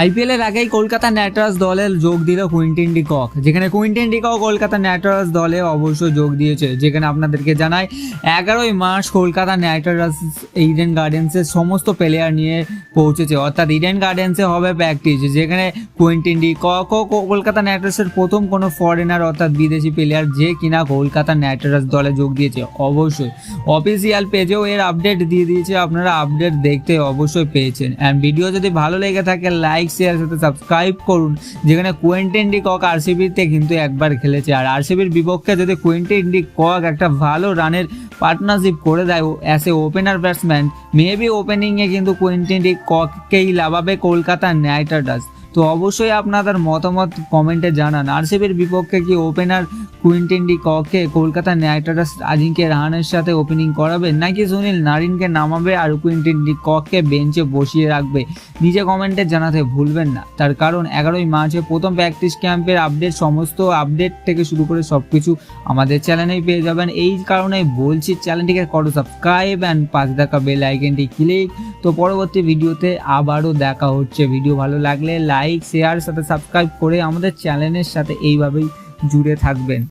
IPL এর আগেই Kolkata Knight Riders দলে যোগ দিল কুইন্টিন ডিকক যেখানে Quinton de Kock Kolkata Knight Riders দলে অবশ্যই যোগ দিয়েছে, যেখানে আপনাদেরকে জানাই, এগারোই March Kolkata Knight Riders Eden গার্ডেন্সের সমস্ত প্লেয়ার নিয়ে পৌঁছেছে। অর্থাৎ ইডেন গার্ডেন্সে হবে প্র্যাকটিস যেখানে কুইন্টিন ডিকক ও কলকাতা নাইট প্রথম কোনো ফরেনার অর্থাৎ বিদেশি প্লেয়ার যে কিনা কলকাতা নাইট রাইডার্স দলে যোগ দিয়েছে, অবশ্যই। অফিসিয়াল পেজেও এর আপডেট দিয়ে দিয়েছে, আপনারা আপডেট দেখতে অবশ্যই পেয়েছেন। অ্যান্ড ভিডিও যদি ভালো লেগে থাকে লাইক শেয়ার সাথে সাবস্ক্রাইব করুন। যেখানে কুয়েন্টেন ডি কক আরসিবিতে কিন্তু একবার খেলেছে। আর আরসিবির বিপক্ষে যদি কুয়েন্টেন ডি কক একটা ভালো রানের পার্টনারশিপ করে দেয় as a opener batsman maybe ওপেনিংয়ে কিন্তু কুয়েন্টেন ডি কককেই লাভাবে কলকাতা নাইট রাইডার্স তো অবশ্যই আপনাদের মতামত কমেন্টে জানান। আরসিবির বিপক্ষে কি ওপেনার কুইন্টেন ডি ককে কলকাতা নাইট রাইডার্স আজিঙ্কে রাহানের সাথে ওপেনিং করাবে? নাকি সুনীল নারিনকে নামাবে আর কুইন্টেন ডি কককে বেঞ্চে বসিয়ে রাখবে? নিজে কমেন্টে জানাতে ভুলবেন না। তার কারণ এগারোই মার্চে প্রথম প্র্যাকটিস ক্যাম্পের আপডেট সমস্ত আপডেট থেকে শুরু করে সব কিছু আমাদের চ্যানেলেই পেয়ে যাবেন। এই কারণেই বলছি চ্যানেলটিকে করো সাবস্ক্রাইব অ্যান্ড পাশে থাকা বেল আইকনটি ক্লিক তো পরবর্তী ভিডিওতে আবারও দেখা হচ্ছে। ভিডিও ভালো লাগলে লাইক শেয়ার সাথে সাবস্ক্রাইব করে আমাদের চ্যানেলের সাথে এইভাবেই জুড়ে থাকবেন।